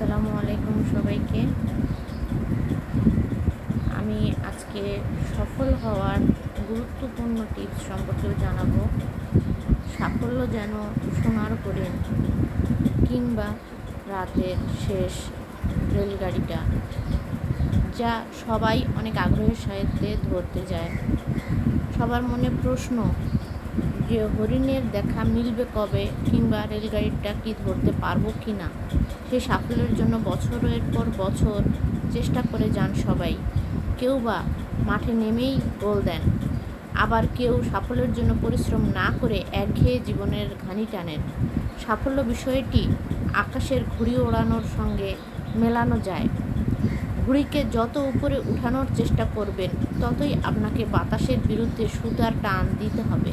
আসসালামু আলাইকুম সবাইকে। আমি আজকে সফল হওয়ার গুরুত্বপূর্ণ টিপস সম্পর্কেও জানাব। সাফল্য যেন সোনার হরিণ কিংবা রাতের শেষ রেলগাড়িটা, যা সবাই অনেক আগ্রহের সাথে ধরতে যায়। সবার মনে প্রশ্ন যে হরিণের দেখা মিলবে কবে কিংবা রেলগাড়িটা কি ধরতে পারব কি না সেই সাফল্যের জন্য বছরের পর বছর চেষ্টা করে যান সবাই। কেউ বা মাঠে নেমেই গোল দেন। আবার কেউ সাফল্যের জন্য পরিশ্রম না করে একঘেয়ে জীবনের ঘানি টানেন। সাফল্য বিষয়টি আকাশের ঘুড়ি ওড়ানোর সঙ্গে মেলানো যায়। ঘুড়িকে যত উপরে উঠানোর চেষ্টা করবেন, ততই আপনাকে বাতাসের বিরুদ্ধে সুতার টান দিতে হবে।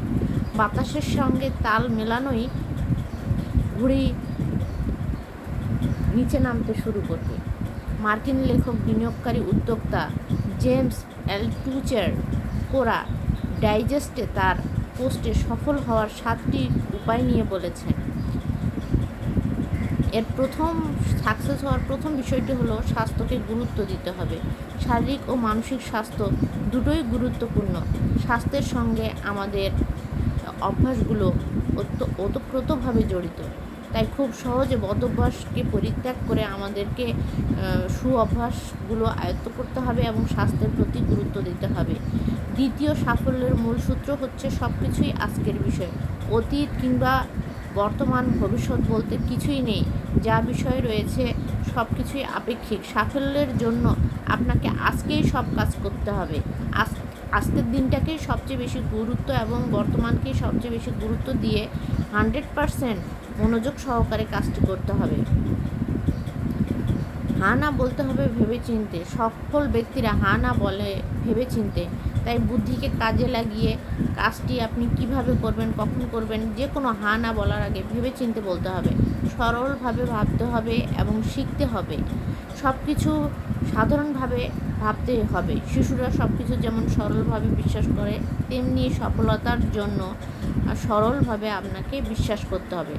বাতাসের সঙ্গে তাল মেলানোই ঘুড়ি নিচে নামতে শুরু করবে। মার্কিন লেখক, বিনিয়োগকারী উদ্যোক্তা জেমস অ্যালটুচার কোরা ডাইজেস্টে তার পোস্টে সফল হওয়ার সাতটি উপায় নিয়ে বলেছেন। এর প্রথম সাকসেস হওয়ার প্রথম বিষয়টি হলো স্বাস্থ্যকে গুরুত্ব দিতে হবে। শারীরিক ও মানসিক স্বাস্থ্য দুটোই গুরুত্বপূর্ণ। স্বাস্থ্যের সঙ্গে আমাদের অভ্যাসগুলো ওত- ওতপ্রোতভাবে জড়িত। তাই খুব সহজে বদ অভ্যাসকে পরিত্যাগ করে আমাদেরকে সু অভ্যাসগুলো আয়ত্ত করতে হবে এবং স্বাস্থ্যের প্রতি গুরুত্ব দিতে হবে। দ্বিতীয় সাফল্যের মূল সূত্র হচ্ছে সব কিছুই আজকের বিষয়। অতীত কিংবা বর্তমান, ভবিষ্যৎ বলতে কিছুই নেই। যা বিষয় রয়েছে সব কিছুই আপেক্ষিক। সাফল্যের জন্য আপনাকে আজকেই সব কাজ করতে হবে। আজ, আজকের দিনটাকেই সবচেয়ে বেশি গুরুত্ব এবং বর্তমানকেই সবচেয়ে বেশি গুরুত্ব দিয়ে হান্ড্রেড পারসেন্ট মনোযোগ সহকারে কাজটি করতে হবে। হা না বলতে হবে ভেবে চিনতে সফল ব্যক্তিরা হা না বলে ভেবে চিনতে তাই বুদ্ধিকে কাজে লাগিয়ে কাজটি আপনি কীভাবে করবেন, কখন করবেন যে কোনো হা না বলার আগে ভেবে চিনতে বলতে হবে। সরলভাবে ভাবতে হবে এবং শিখতে হবে। সব কিছু সাধারণভাবে ভাবতে হবে। শিশুরা সব কিছু যেমন সরলভাবে বিশ্বাস করে, তেমনি সফলতার জন্য সরলভাবে আপনাকে বিশ্বাস করতে হবে।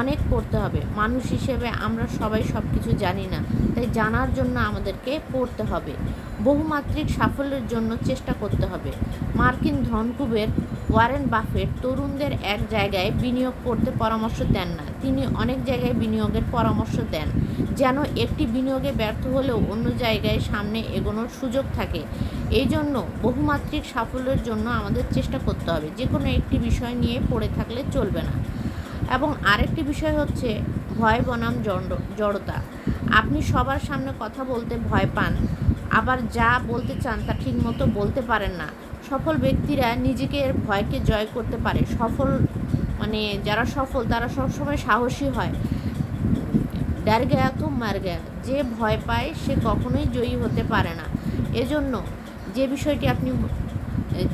অনেক পড়তে হবে। মানুষ হিসেবে আমরা সবাই সব কিছু জানি না, তাই জানার জন্য আমাদেরকে পড়তে হবে। বহুমাত্রিক সাফল্যের জন্য চেষ্টা করতে হবে। মার্কিন ধনকুবের ওয়ারেন বাফেট তরুণদের এক জায়গায় বিনিয়োগ করতে পরামর্শ দেন না। তিনি অনেক জায়গায় বিনিয়োগের পরামর্শ দেন, যেন একটি বিনিয়োগে ব্যর্থ হলেও অন্য জায়গায় সামনে এগোনোর সুযোগ থাকে। এই জন্য বহুমাত্রিক সাফল্যের জন্য আমাদের চেষ্টা করতে হবে। যে কোনো একটি বিষয় নিয়ে পড়ে থাকলে চলবে না। এবং আরেকটি বিষয় হচ্ছে ভয় বনাম জড়- জড়তা। আপনি সবার সামনে কথা বলতে ভয় পান, আবার যা বলতে চান তা ঠিকমতো বলতে পারেন না। সফল ব্যক্তিরা নিজেকে ভয়কে জয় করতে পারে। সফল মানে যারা সফল তারা সবসময় সাহসী হয়। ডর গয়া তো মার গয়া। যে ভয় পায়, সে কখনোই জয়ী হতে পারে না। এজন্য যে বিষয়টি আপনি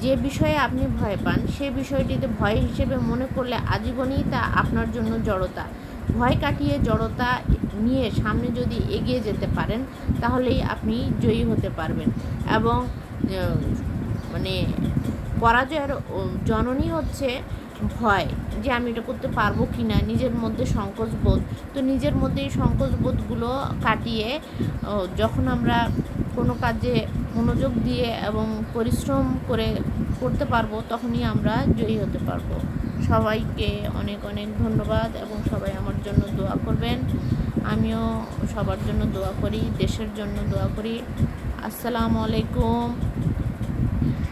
যে বিষয়ে আপনি ভয় পান, সে বিষয়টিতে ভয় হিসেবে মনে করলে আজীবনই তা আপনার জন্য জড়তা। ভয় কাটিয়ে জড়তা নিয়ে সামনে যদি এগিয়ে যেতে পারেন, তাহলেই আপনি জয়ী হতে পারবেন। এবং মানে পরাজয়ের জননী হচ্ছে ভয় যে আমি এটা করতে পারব কি না নিজের মধ্যে সংকোচ বোধ তো নিজের মধ্যে এই সংকোচ বোধগুলো কাটিয়ে যখন আমরা কোনো কাজে মনোযোগ দিয়ে এবং পরিশ্রম করে করতে পারব, তখনই আমরা জয়ী হতে পারব। সবাইকে অনেক অনেক ধন্যবাদ এবং সবাই আমার জন্য দোয়া করবেন। আমিও সবার জন্য দোয়া করি, দেশের জন্য দোয়া করি। আসসালামু আলাইকুম।